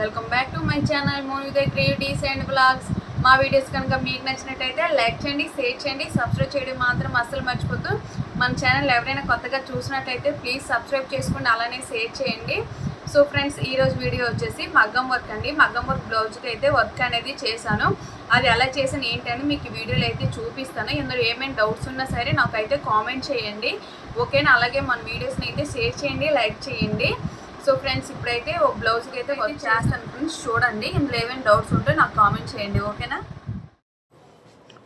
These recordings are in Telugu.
Welcome back to my channel Monide creatives and blogs. మా వీడియోస్ కనుక మీకు నచ్చినట్టయితే లైక్ చేయండి షేర్ చేయండి సబ్స్క్రైబ్ చేయడం మాత్రం అస్సలు మర్చిపోతూ మన ఛానల్ ఎవరైనా కొత్తగా చూసినట్టయితే ప్లీజ్ సబ్స్క్రైబ్ చేసుకోండి అలానే షేర్ చేయండి. సో ఫ్రెండ్స్ ఈరోజు వీడియో వచ్చేసి మగ్గం వర్క్ అండి. మగ్గం వర్క్ బ్లౌజ్కి అయితే వర్క్ అనేది చేశాను. అది ఎలా చేసాను ఏంటని మీకు వీడియోలు వీడియోలో అయితే చూపిస్తాను. ఇందులో ఏమైనా డౌట్స్ ఉన్నా సరే నాకైతే కామెంట్ చేయండి. ఓకేనా? అలాగే మన వీడియోస్ని అయితే షేర్ చేయండి లైక్ చేయండి. సో ఫ్రెండ్స్ ఇప్పుడైతే ఓ బ్లౌజ్కి అయితే వర్క్ చేస్తాను ఫ్రెండ్స్. చూడండి ఇందులో ఏమైనా డౌట్స్ ఉంటే నాకు కామెంట్ చేయండి ఓకేనా?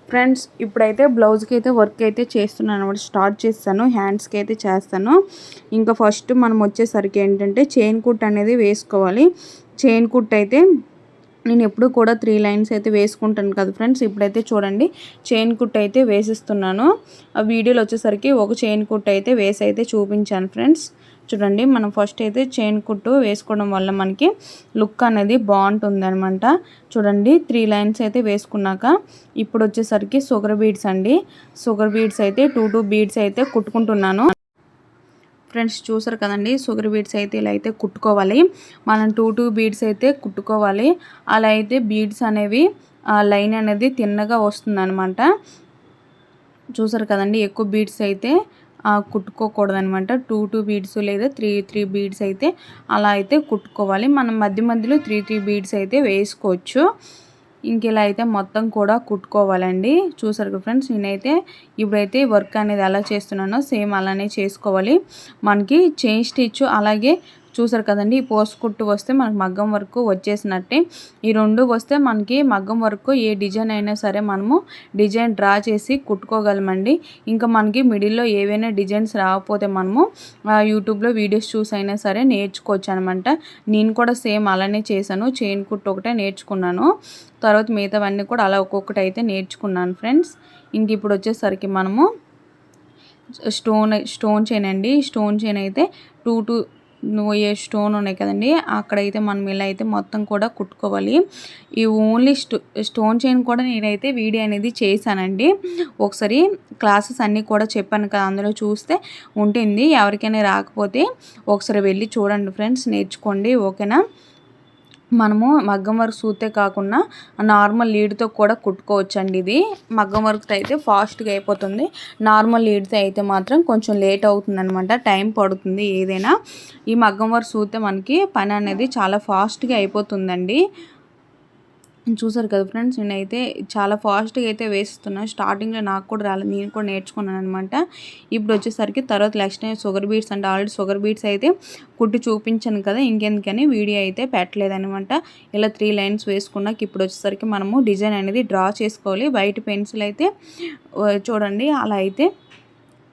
ఫ్రెండ్స్ ఇప్పుడైతే బ్లౌజ్కి అయితే వర్క్ అయితే చేస్తున్నాను అనమాట స్టార్ట్ చేస్తాను హ్యాండ్స్కి అయితే చేస్తాను. ఇంకా ఫస్ట్ మనం వచ్చేసరికి ఏంటంటే చైన్ కుట్ అనేది వేసుకోవాలి. చైన్ కుట్ అయితే నేను ఎప్పుడు కూడా త్రీ లైన్స్ అయితే వేసుకుంటాను కదా ఫ్రెండ్స్. ఇప్పుడైతే చూడండి చైన్ కుట్ అయితే వేసిస్తున్నాను. ఆ వీడియోలో వచ్చేసరికి ఒక చైన్ కుట్ అయితే వేసి అయితే చూపించాను ఫ్రెండ్స్. చూడండి మనం ఫస్ట్ అయితే చైన్ కుట్టు వేసుకోవడం వల్ల మనకి లుక్ అనేది బాగుంటుంది అనమాట చూడండి త్రీ లైన్స్ అయితే వేసుకున్నాక ఇప్పుడు వచ్చేసరికి షుగర్ బీడ్స్ అండి. షుగర్ బీడ్స్ అయితే టూ టూ బీడ్స్ అయితే కుట్టుకుంటున్నాను. ఫ్రెండ్స్ చూసారు కదండి షుగర్ బీడ్స్ అయితే ఇలా అయితే కుట్టుకోవాలి. మనం టూ టూ బీడ్స్ అయితే కుట్టుకోవాలి. అలా అయితే బీడ్స్ అనేవి ఆ లైన్ అనేది తిన్నగా వస్తుంది అనమాట చూసారు కదండి ఎక్కువ బీడ్స్ అయితే కుట్టుకోకూడదు అనమాట టూ టూ బీడ్స్ లేదా త్రీ త్రీ బీడ్స్ అయితే అలా అయితే కుట్టుకోవాలి. మనం మధ్య మధ్యలో త్రీ త్రీ బీడ్స్ అయితే వేసుకోవచ్చు. ఇంకెలా అయితే మొత్తం కూడా కుట్టుకోవాలండి. చూసారు కదా ఫ్రెండ్స్ నేనైతే ఇప్పుడైతే వర్క్ అనేది ఎలా చేస్తున్నానో సేమ్ అలానే చేసుకోవాలి. మనకి చైన్ స్టిచ్ అలాగే చూసారు కదండి ఈ పోస్ట్ కుట్టు వస్తే మనకు మగ్గం వర్క్ వచ్చేసినట్టే. ఈ రెండు వస్తే మనకి మగ్గం వర్క్ ఏ డిజైన్ అయినా సరే మనము డిజైన్ డ్రా చేసి కుట్టుకోగలమండి. ఇంకా మనకి మిడిల్లో ఏవైనా డిజైన్స్ రాకపోతే మనము యూట్యూబ్లో వీడియోస్ చూసి అయినా సరే నేర్చుకోవచ్చు అనమాట నేను కూడా సేమ్ అలానే చేశాను. చైన్ కుట్టు ఒకటే నేర్చుకున్నాను. తర్వాత మిగతావన్నీ కూడా అలా ఒక్కొక్కటి అయితే నేర్చుకున్నాను ఫ్రెండ్స్. ఇంక ఇప్పుడు వచ్చేసరికి మనము స్టోన్ స్టోన్ చైన్ అండి. స్టోన్ చైన్ అయితే టూ టూ ఏ స్టోన్ ఉన్నాయి కదండి అక్కడైతే మనం ఇలా అయితే మొత్తం కూడా కుట్టుకోవాలి. ఈ ఓన్లీ స్టో స్టోన్ చైన్ కూడా నేనైతే వీడియో అనేది చేశానండి. ఒకసారి క్లాసెస్ అన్నీ కూడా చెప్పాను కదా అందులో చూస్తే ఉంటుంది. ఎవరికైనా రాకపోతే ఒకసారి వెళ్ళి చూడండి ఫ్రెండ్స్ నేర్చుకోండి ఓకేనా? మనము మగ్గం వర్క్ సూతే కాకుండా నార్మల్ లీడ్తో కూడా కుట్టుకోవచ్చు అండి ఇది. మగ్గం వర్క్తో అయితే ఫాస్ట్గా అయిపోతుంది. నార్మల్ లీడ్తో అయితే మాత్రం కొంచెం లేట్ అవుతుంది అనమాట టైం పడుతుంది ఏదైనా. ఈ మగ్గం వర్క్ సూతే మనకి పని అనేది చాలా ఫాస్ట్గా అయిపోతుందండి. చూసారు కదా ఫ్రెండ్స్ నేనైతే చాలా ఫాస్ట్గా అయితే వేస్తున్నా స్టార్టింగ్లో నాకు కూడా రాలేదు నేను కూడా నేర్చుకున్నాను అనమాట ఇప్పుడు వచ్చేసరికి తర్వాత నెక్స్ట్ షుగర్ బీట్స్ అంటే ఆల్రెడీ షుగర్ బీట్స్ అయితే కుట్టి చూపించాను కదా ఇంకెందుకని వీడియో అయితే పెట్టలేదనమాట ఇలా త్రీ లైన్స్ వేసుకున్నాక ఇప్పుడు వచ్చేసరికి మనము డిజైన్ అనేది డ్రా చేసుకోవాలి. వైట్ పెన్సిల్ అయితే చూడండి అలా అయితే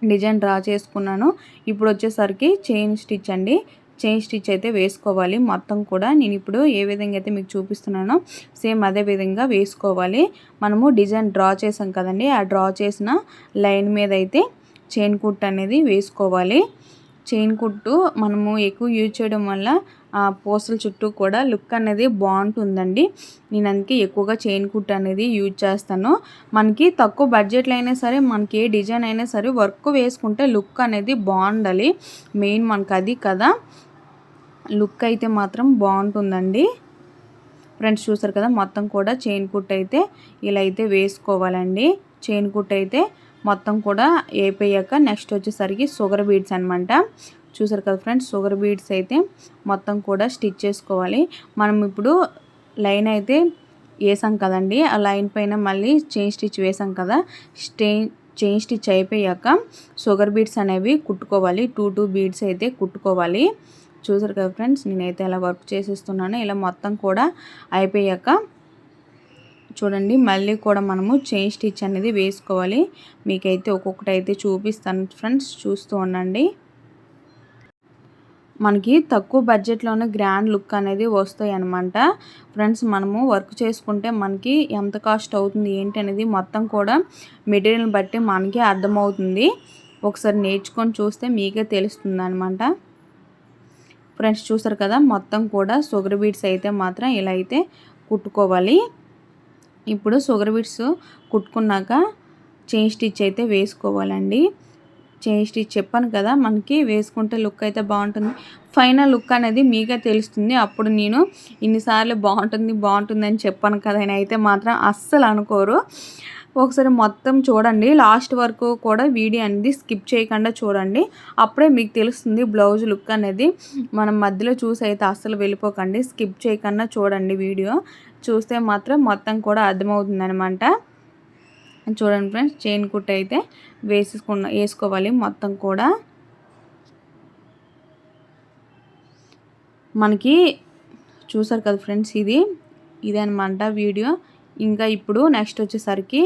డిజైన్ డ్రా చేసుకున్నాను. ఇప్పుడు వచ్చేసరికి చైన్ స్టిచ్ అండి. చైన్ స్టిచ్ అయితే వేసుకోవాలి. మొత్తం కూడా నేను ఇప్పుడు ఏ విధంగా అయితే మీకు చూపిస్తున్నానో సేమ్ అదే విధంగా వేసుకోవాలి. మనము డిజైన్ డ్రా చేసాం కదండి. ఆ డ్రా చేసిన లైన్ మీద అయితే చైన్ కుట్ అనేది వేసుకోవాలి. చైన్ కుట్టు మనము ఎక్కువ యూజ్ చేయడం వల్ల ఆ పూసల చుట్టూ కూడా లుక్ అనేది బాగుంటుందండి. నేను అందుకే ఎక్కువగా చైన్ కుట్ అనేది యూజ్ చేస్తాను. మనకి తక్కువ బడ్జెట్లో అయినా సరే మనకి ఏ డిజైన్ అయినా సరే వర్క్ వేసుకుంటే లుక్ అనేది బాగుండాలి. మెయిన్ మనకు అది కదా. లుక్ అయితే మాత్రం బాగుంటుందండి. ఫ్రెండ్స్ చూసారు కదా మొత్తం కూడా చైన్ కుట్ అయితే ఇలా అయితే వేసుకోవాలండి. చైన్ కుట్ అయితే మొత్తం కూడా అయిపోయాక నెక్స్ట్ వచ్చేసరికి షుగర్ బీడ్స్ అనమాట చూసారు కదా ఫ్రెండ్స్ షుగర్ బీడ్స్ అయితే మొత్తం కూడా స్టిచ్ చేసుకోవాలి. మనం ఇప్పుడు లైన్ అయితే వేసాం కదండి ఆ లైన్ పైన మళ్ళీ చైన్ స్టిచ్ వేసాం కదా స్టెయిన్ చైన్ స్టిచ్ అయిపోయాక షుగర్ బీడ్స్ అనేవి కుట్టుకోవాలి టూ టూ బీడ్స్ అయితే కుట్టుకోవాలి. చూసారు కదా ఫ్రెండ్స్ నేనైతే ఇలా వర్క్ చేసేస్తున్నాను ఇలా మొత్తం కూడా అయిపోయాక చూడండి మళ్ళీ కూడా మనము చైన్ స్టిచ్ అనేది వేసుకోవాలి. మీకైతే ఒక్కొక్కటి అయితే చూపిస్తాను ఫ్రెండ్స్ చూస్తూ ఉండండి. మనకి తక్కువ బడ్జెట్లోనే గ్రాండ్ లుక్ అనేది వస్తాయి అనమాట ఫ్రెండ్స్ మనము వర్క్ చేసుకుంటే మనకి ఎంత కాస్ట్ అవుతుంది ఏంటి అనేది మొత్తం కూడా మెటీరియల్ బట్టి మనకి అర్థమవుతుంది. ఒకసారి నేర్చుకొని చూస్తే మీకే తెలుస్తుంది అనమాట ఫ్రెండ్స్ చూసారు కదా మొత్తం కూడా షుగర్ బీట్స్ అయితే మాత్రం ఇలా అయితే కుట్టుకోవాలి. ఇప్పుడు షుగర్ బీట్స్ కుట్టుకున్నాక చైన్ స్టిచ్ అయితే వేసుకోవాలండి. చైన్ స్టిచ్ చెప్పాను కదా మనకి వేసుకుంటే లుక్ అయితే బాగుంటుంది. ఫైనల్ లుక్ అనేది మీకే తెలుస్తుంది. అప్పుడు నేను ఇన్నిసార్లు బాగుంటుంది బాగుంటుంది అని చెప్పాను కదా అయితే మాత్రం అస్సలు అనుకోరు. ఒకసారి మొత్తం చూడండి. లాస్ట్ వరకు కూడా వీడియో అనేది స్కిప్ చేయకుండా చూడండి. అప్పుడే మీకు తెలుస్తుంది బ్లౌజ్ లుక్ అనేది. మనం మధ్యలో చూసి అయితే అస్సలు వెళ్ళిపోకండి. స్కిప్ చేయకుండా చూడండి వీడియో. చూస్తే మాత్రం మొత్తం కూడా అర్థమవుతుంది అనమాట చూడండి ఫ్రెండ్స్ చైన్ కుట్ అయితే వేసుకున్న వేసుకోవాలి మొత్తం కూడా. మనకి చూసారు కదా ఫ్రెండ్స్ ఇది. ఇదనమాట వీడియో. ఇంకా ఇప్పుడు నెక్స్ట్ వచ్చేసరికి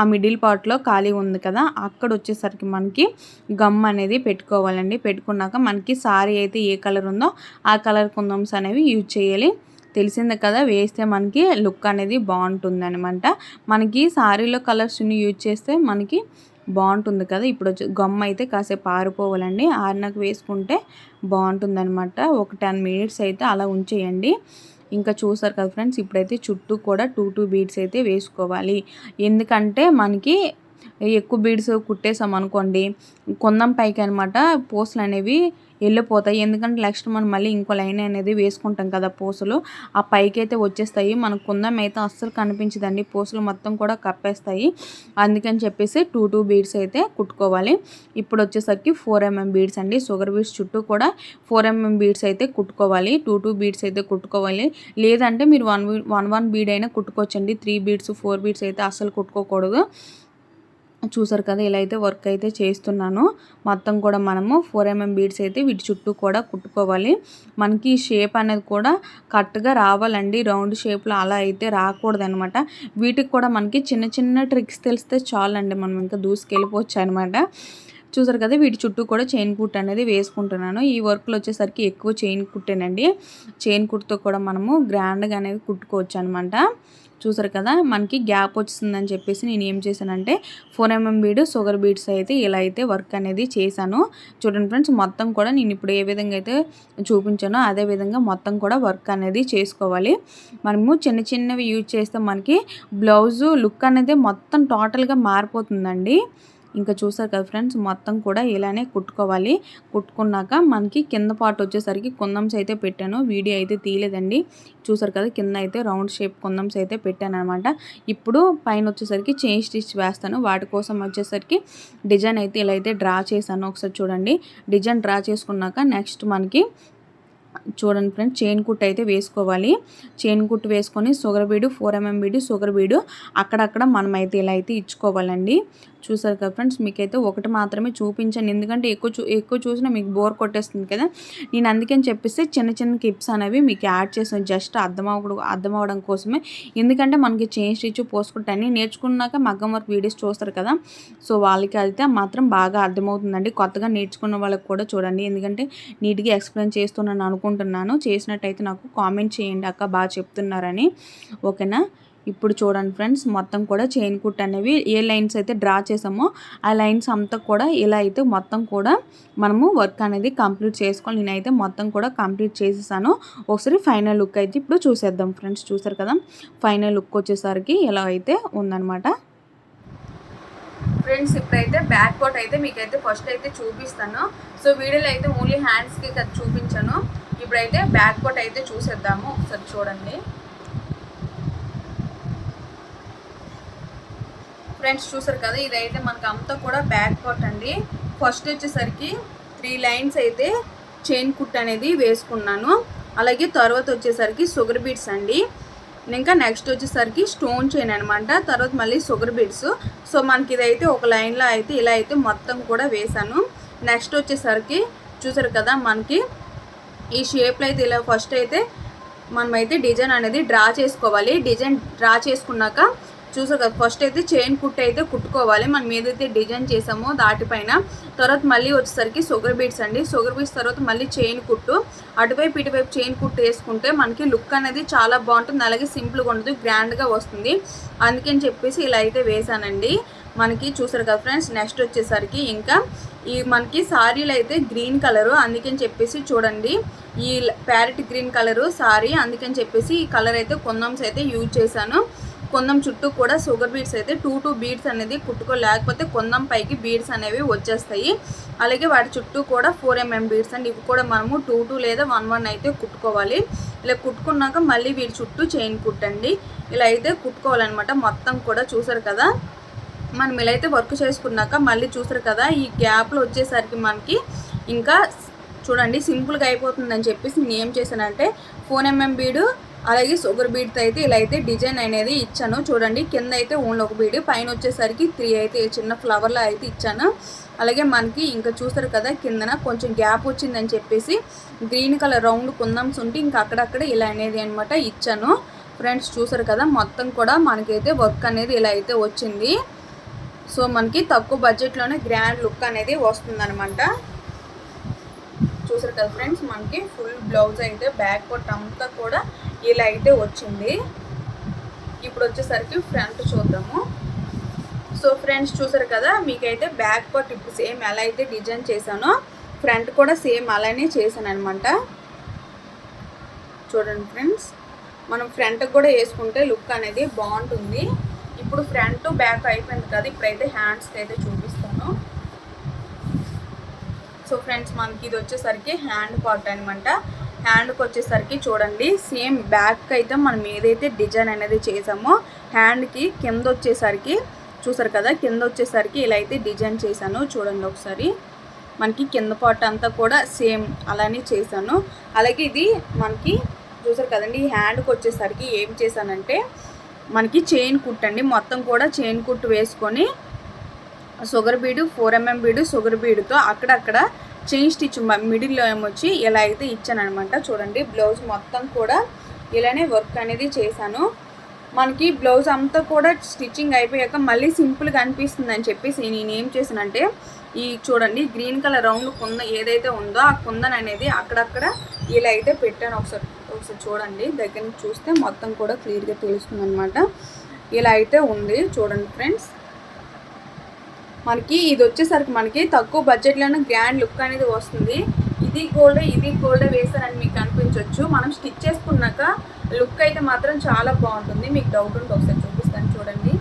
ఆ మిడిల్ పార్ట్లో ఖాళీ ఉంది కదా అక్కడ వచ్చేసరికి మనకి గమ్ అనేది పెట్టుకోవాలండి. పెట్టుకున్నాక మనకి సారీ అయితే ఏ కలర్ ఉందో ఆ కలర్ కుందమ్స్ అనేవి యూజ్ చేయాలి. తెలిసింది కదా వేస్తే మనకి లుక్ అనేది బాగుంటుంది అనమాట మనకి సారీలో కలర్స్ని యూజ్ చేస్తే మనకి బాగుంటుంది కదా. ఇప్పుడు వచ్చి గమ్ అయితే కాసేపు ఆరిపోవాలండి. ఆరినాక వేసుకుంటే బాగుంటుంది అనమాట ఒక టెన్ మినిట్స్ అయితే అలా ఉంచేయండి. ఇంకా చూసారు కదా ఫ్రెండ్స్ ఇప్పుడైతే చుట్టూ కూడా టూ టూ బీడ్స్ అయితే వేసుకోవాలి. ఎందుకంటే మనకి ఎక్కువ బీడ్స్ కుట్టేసాం అనుకోండి కొందం పైకి అనమాట పూసలు అనేవి వెళ్ళిపోతాయి. ఎందుకంటే నెక్స్ట్ మనం మళ్ళీ ఇంకో లైన్ అనేది వేసుకుంటాం కదా పూసలు. ఆ పైకి అయితే వచ్చేస్తాయి. మన కుందం అయితే అస్సలు కనిపించదండి. పూసలు మొత్తం కూడా కప్పేస్తాయి. అందుకని చెప్పేసి టూ టూ బీడ్స్ అయితే కుట్టుకోవాలి. ఇప్పుడు వచ్చేసరికి ఫోర్ ఎంఎం బీడ్స్ అండి. షుగర్ బీడ్స్ చుట్టూ కూడా ఫోర్ ఎంఎం బీడ్స్ అయితే కుట్టుకోవాలి. టూ టూ బీడ్స్ అయితే కుట్టుకోవాలి. లేదంటే మీరు వన్ వన్ వన్ బీడ్ అయినా కుట్టుకోవచ్చండి. త్రీ బీడ్స్ ఫోర్ బీడ్స్ అయితే అస్సలు కుట్టుకోకూడదు. చూసారు కదా ఇలా అయితే వర్క్ అయితే చేస్తున్నాను. మొత్తం కూడా మనము ఫోర్ ఎంఎం బీడ్స్ అయితే వీటి చుట్టూ కూడా కుట్టుకోవాలి. మనకి షేప్ అనేది కూడా కరెక్ట్గా రావాలండి. రౌండ్ షేప్లో అలా అయితే రాకూడదు అనమాట వీటికి కూడా మనకి చిన్న చిన్న ట్రిక్స్ తెలిస్తే చాలండి. మనం ఇంకా దూసుకెళ్ళిపోవచ్చు అనమాట చూసారు కదా వీటి చుట్టూ కూడా చైన్ కుట్ అనేది వేసుకుంటున్నాను. ఈ వర్క్లో వచ్చేసరికి ఎక్కువ చైన్ కుట్టేనండి. చైన్ కుట్తో కూడా మనము గ్రాండ్గా అనేది కుట్టుకోవచ్చు అనమాట చూసారు కదా మనకి గ్యాప్ వచ్చిందని చెప్పేసి నేను ఏం చేశానంటే four MM bead sugar beads అయితే ఇలా అయితే వర్క్ అనేది చేశాను. చూడండి ఫ్రెండ్స్ మొత్తం కూడా నేను ఇప్పుడు ఏ విధంగా అయితే చూపించానో అదే విధంగా మొత్తం కూడా వర్క్ అనేది చేసుకోవాలి. మనము చిన్న చిన్నవి యూజ్ చేస్తే మనకి బ్లౌజు లుక్ అనేది మొత్తం టోటల్గా మారిపోతుందండి. ఇంకా చూసారు కదా ఫ్రెండ్స్ మొత్తం కూడా ఇలానే కుట్టుకోవాలి. కుట్టుకున్నాక మనకి కింద పార్ట్ వచ్చేసరికి కుందమ్స్ అయితే పెట్టాను. వీడియో అయితే తీయలేదండి. చూసారు కదా కింద అయితే రౌండ్ షేప్ కుందమ్స్ అయితే పెట్టాను అనమాట ఇప్పుడు పైన వచ్చేసరికి చైన్ స్టిచ్ వేస్తాను. వాటి కోసం వచ్చేసరికి డిజైన్ అయితే ఇలా అయితే డ్రా చేశాను. ఒకసారి చూడండి. డిజైన్ డ్రా చేసుకున్నాక నెక్స్ట్ మనకి చూడండి ఫ్రెండ్స్ చైన్ కుట్ అయితే వేసుకోవాలి. చైన్ కుట్ వేసుకొని sugar bead four MM bead sugar బీడు అక్కడక్కడ మనం అయితే ఇలా అయితే ఇచ్చుకోవాలండి. చూసారు కదా ఫ్రెండ్స్ మీకైతే ఒకటి మాత్రమే చూపించాను ఎందుకంటే ఎక్కువ చూ ఎక్కువ చూసినా మీకు బోర్ కొట్టేస్తుంది కదా. నేను అందుకని చెప్పేసి చిన్న చిన్న కిప్స్ అనేవి మీకు యాడ్ చేసాను జస్ట్ అర్థం అవ్వడం అర్థం కోసమే. ఎందుకంటే మనకి చేంజ్ స్టిచ్ పోసుకుంటే అన్నీ నేర్చుకున్నాక మగ్గం వర్క్ వీడియోస్ చూస్తారు కదా. సో వాళ్ళకి అయితే మాత్రం బాగా అర్థమవుతుందండి. కొత్తగా నేర్చుకున్న వాళ్ళకి కూడా చూడండి. ఎందుకంటే నీట్గా ఎక్స్ప్లెయిన్ చేస్తున్నాను అనుకుంటున్నాను. చేసినట్టయితే నాకు కామెంట్ చేయండి. అక్క బాగా చెప్తున్నారని. ఓకేనా? ఇప్పుడు చూడండి ఫ్రెండ్స్ మొత్తం కూడా చైన్ కుట్ అనేవి ఏ లైన్స్ అయితే డ్రా చేసామో ఆ లైన్స్ అంతా కూడా ఇలా అయితే మొత్తం కూడా మనము వర్క్ అనేది కంప్లీట్ చేసుకోవాలి నేనైతే మొత్తం కూడా కంప్లీట్ చేసేసాను. ఒకసారి ఫైనల్ లుక్ అయితే ఇప్పుడు చూసేద్దాం ఫ్రెండ్స్ చూసారు కదా? ఫైనల్ లుక్ వచ్చేసరికి ఇలా అయితే ఉందన్నమాట. ఫ్రెండ్స్ ఇప్పుడైతే బ్యాక్ పార్ట్ అయితే మీకైతే ఫస్ట్ అయితే చూపిస్తాను. సో వీడియోలో అయితే ఓన్లీ హ్యాండ్స్కి చూపించాను. ఇప్పుడైతే బ్యాక్ పార్ట్ అయితే చూసేద్దాము. ఒకసారి చూడండి. ఫ్రెండ్స్ చూసారు కదా ఇదైతే మనకు అంతా కూడా బ్యాక్ పార్ట్ అండి. ఫస్ట్ వచ్చేసరికి త్రీ లైన్స్ అయితే చైన్ కుట్ అనేది వేసుకున్నాను. అలాగే తర్వాత వచ్చేసరికి షుగర్ బీట్స్ అండి. ఇంకా నెక్స్ట్ వచ్చేసరికి స్టోన్ చైన్ అనమాట తర్వాత మళ్ళీ షుగర్ బీడ్స్ సో మనకి ఇదైతే ఒక లైన్లో అయితే ఇలా అయితే మొత్తం కూడా వేసాను నెక్స్ట్ వచ్చేసరికి చూసారు కదా మనకి ఈ షేప్లో అయితే ఇలా ఫస్ట్ అయితే మనమైతే డిజైన్ అనేది డ్రా చేసుకోవాలి. డిజైన్ డ్రా చేసుకున్నాక చూసారు కదా ఫస్ట్ అయితే చైన్ కుట్ అయితే కుట్టుకోవాలి. మనం ఏదైతే డిజైన్ చేసామో దాటిపైన తర్వాత మళ్ళీ వచ్చేసరికి షుగర్ బీట్స్ అండి. షుగర్ బీట్స్ తర్వాత మళ్ళీ చైన్ కుట్టు. అటువైపు ఇటువైపు చైన్ కుట్టు వేసుకుంటే మనకి లుక్ అనేది చాలా బాగుంటుంది. అలాగే సింపుల్గా ఉండదు గ్రాండ్గా వస్తుంది. అందుకని చెప్పేసి ఇలా అయితే వేసానండి. మనకి చూసారు కదా ఫ్రెండ్స్ నెక్స్ట్ వచ్చేసరికి ఇంకా ఈ మనకి సారీలు అయితే గ్రీన్ కలరు అందుకని చెప్పేసి చూడండి. ఈ ప్యారెట్ గ్రీన్ కలరు సారీ అందుకని చెప్పేసి ఈ కలర్ అయితే కొందమ్స్ అయితే యూజ్ చేశాను. కొందం చుట్టూ కూడా షుగర్ బీడ్స్ అయితే టూ టూ బీడ్స్ అనేది కుట్టుకో లేకపోతే కొందం పైకి బీడ్స్ అనేవి వచ్చేస్తాయి. అలాగే వాటి చుట్టూ కూడా ఫోర్ ఎంఎం బీడ్స్ అండి. ఇవి కూడా మనము టూ టూ లేదా వన్ వన్ అయితే కుట్టుకోవాలి. ఇలా కుట్టుకున్నాక మళ్ళీ వీటి చుట్టూ చైన్ కుట్టండి. ఇలా అయితే కుట్టుకోవాలన్నమాట. మొత్తం కూడా చూసారు కదా? మనం ఇలా అయితే వర్క్ చేసుకున్నాక మళ్ళీ చూసారు కదా? ఈ గ్యాప్లో వచ్చేసరికి మనకి ఇంకా చూడండి సింపుల్గా అయిపోతుందని చెప్పేసి నేను ఏం చేశానంటే ఫోన్ ఎంఎం బీడు అలాగే షుగర్ బీడ్తో అయితే ఇలా అయితే డిజైన్ అనేది ఇచ్చాను. చూడండి కింద అయితే ఓన్లీ ఒక బీడ్ పైన వచ్చేసరికి త్రీ అయితే చిన్న ఫ్లవర్లో అయితే ఇచ్చాను. అలాగే మనకి ఇంకా చూస్తారు కదా కిందన కొంచెం గ్యాప్ వచ్చిందని చెప్పేసి గ్రీన్ కలర్ రౌండ్ కుందమ్స్ ఉంటే ఇంకా అక్కడక్కడ ఇలా అనేది అనమాట ఇచ్చాను. ఫ్రెండ్స్ చూసారు కదా మొత్తం కూడా మనకైతే వర్క్ అనేది ఇలా అయితే వచ్చింది. సో మనకి తక్కువ బడ్జెట్లోనే గ్రాండ్ లుక్ అనేది వస్తుందనమాట చూసారు కదా ఫ్రెండ్స్ మనకి ఫుల్ బ్లౌజ్ అయితే బ్యాక్ పొట్ అంతా కూడా ఇలా అయితే వచ్చింది. ఇప్పుడు వచ్చేసరికి ఫ్రంట్ చూద్దాము. సో ఫ్రెండ్స్ చూసారు కదా మీకైతే బ్యాక్ పార్ట్ ఇప్పుడు సేమ్ ఎలా అయితే డిజైన్ చేశానో ఫ్రంట్ కూడా సేమ్ అలానే చేశాను అనమాట చూడండి ఫ్రెండ్స్ మనం ఫ్రంట్ కూడా వేసుకుంటే లుక్ అనేది బాగుంటుంది. ఇప్పుడు ఫ్రంట్ బ్యాక్ అయిపోయింది కదా ఇప్పుడైతే హ్యాండ్స్కి అయితే చూపిస్తాను. సో ఫ్రెండ్స్ మనకి ఇది వచ్చేసరికి హ్యాండ్ పార్ట్ అనమాట హ్యాండ్కి వచ్చేసరికి చూడండి సేమ్ బ్యాక్ అయితే మనం ఏదైతే డిజైన్ అనేది చేసామో హ్యాండ్కి కింద వచ్చేసరికి చూసారు కదా కింద వచ్చేసరికి ఇలా అయితే డిజైన్ చేశాను. చూడండి ఒకసారి మనకి కింద పార్ట్ అంతా కూడా సేమ్ అలానే చేశాను. అలాగే ఇది మనకి చూసారు కదండి ఈ హ్యాండ్కి వచ్చేసరికి ఏం చేశానంటే మనకి చైన్ కుట్టండి మొత్తం కూడా చైన్ కుట్టు వేసుకొని sugar bead four MM bead sugar బీడుతో అక్కడక్కడ చైన్ స్టిచ్ మిడిల్లో ఏమొచ్చి ఇలా అయితే ఇచ్చాను అనమాట చూడండి బ్లౌజ్ మొత్తం కూడా ఇలానే వర్క్ అనేది చేశాను. మనకి బ్లౌజ్ అంతా కూడా స్టిచ్చింగ్ అయిపోయాక మళ్ళీ సింపుల్గా అనిపిస్తుంది అని చెప్పేసి నేను ఏం చేశానంటే ఈ చూడండి గ్రీన్ కలర్ రౌండ్ కుంద ఏదైతే ఉందో ఆ కుందన్ అనేది అక్కడక్కడ ఇలా అయితే పెట్టాను. ఒకసారి ఒకసారి చూడండి దగ్గర నుంచి చూస్తే మొత్తం కూడా క్లియర్గా తెలుస్తుంది అనమాట ఇలా అయితే ఉంది. చూడండి ఫ్రెండ్స్ మనకి ఇది వచ్చేసరికి మనకి తక్కువ బడ్జెట్లోనే గ్రాండ్ లుక్ అనేది వస్తుంది. ఇది గోల్డ్ ఇది గోల్డ్ వేసారని మీకు అనిపించవచ్చు మనం స్టిచ్ చేసుకున్నాక లుక్ అయితే మాత్రం చాలా బాగుంటుంది. మీకు డౌట్ ఉంటే ఒకసారి చూపిస్తాను చూడండి.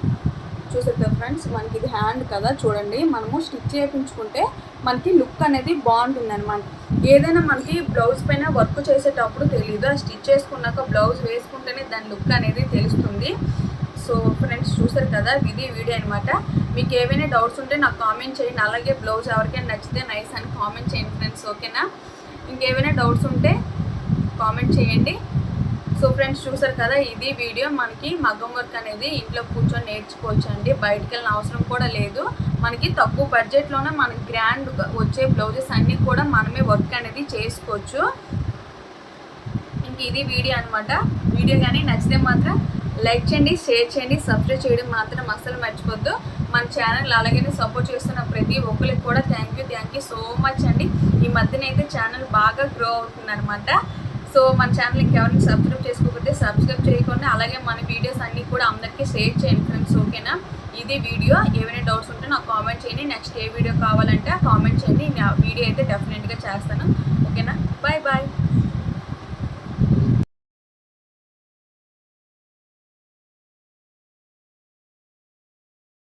చూసారు ఫ్రెండ్స్ మనకి ఇది హ్యాండ్ కదా చూడండి. మనము స్టిచ్ చేయించుకుంటే మనకి లుక్ అనేది బాగుంటుంది అనమాట ఏదైనా మనకి బ్లౌజ్ పైన వర్క్ చేసేటప్పుడు తెలియదు ఆ స్టిచ్ చేసుకున్నాక బ్లౌజ్ వేసుకుంటేనే దాని లుక్ అనేది తెలుస్తుంది. సో ఫ్రెండ్స్ చూసారు కదా? ఇది వీడియో అనమాట మీకు ఏవైనా డౌట్స్ ఉంటే నాకు కామెంట్ చేయండి. అలాగే బ్లౌజ్ ఎవరికైనా నచ్చితే నైస్ అని కామెంట్ చేయండి ఫ్రెండ్స్ ఓకేనా? ఇంకేమైనా డౌట్స్ ఉంటే కామెంట్ చేయండి. సో ఫ్రెండ్స్ చూసారు కదా ఇది వీడియో మనకి మగ్గం వర్క్ అనేది ఇంట్లో కూర్చొని నేర్చుకోవచ్చు అండి బయటికి వెళ్ళిన అవసరం కూడా లేదు. మనకి తక్కువ బడ్జెట్లోనే మనకి గ్రాండ్ వచ్చే బ్లౌజెస్ అన్నీ కూడా మనమే వర్క్ అనేది చేసుకోవచ్చు. ఇంక ఇది వీడియో అనమాట వీడియో కానీ నచ్చితే మాత్రం లైక్ చేయండి షేర్ చేయండి సబ్స్క్రైబ్ చేయడం మాత్రం అస్సలు మర్చిపోద్దు. మన ఛానల్ అలాగే సపోర్ట్ చేస్తున్న ప్రతి ఒక్కరికి కూడా thank you thank you so much అండి. ఈ మధ్యన అయితే ఛానల్ బాగా గ్రో అవుతుంది అనమాట సో మన ఛానల్ ఇంకెవరిని సబ్స్క్రైబ్ చేసుకోకపోతే సబ్స్క్రైబ్ చేయకుండా అలాగే మన వీడియోస్ అన్నీ కూడా అందరికీ షేర్ చేయండి ఫ్రెండ్స్ ఓకేనా ఇది వీడియో ఏమైనా డౌట్స్ ఉంటే నాకు కామెంట్ చేయండి. నెక్స్ట్ ఏ వీడియో కావాలంటే కామెంట్ చేయండి. నేను వీడియో అయితే డెఫినెట్గా చేస్తాను. ఓకేనా బాయ్ బాయ్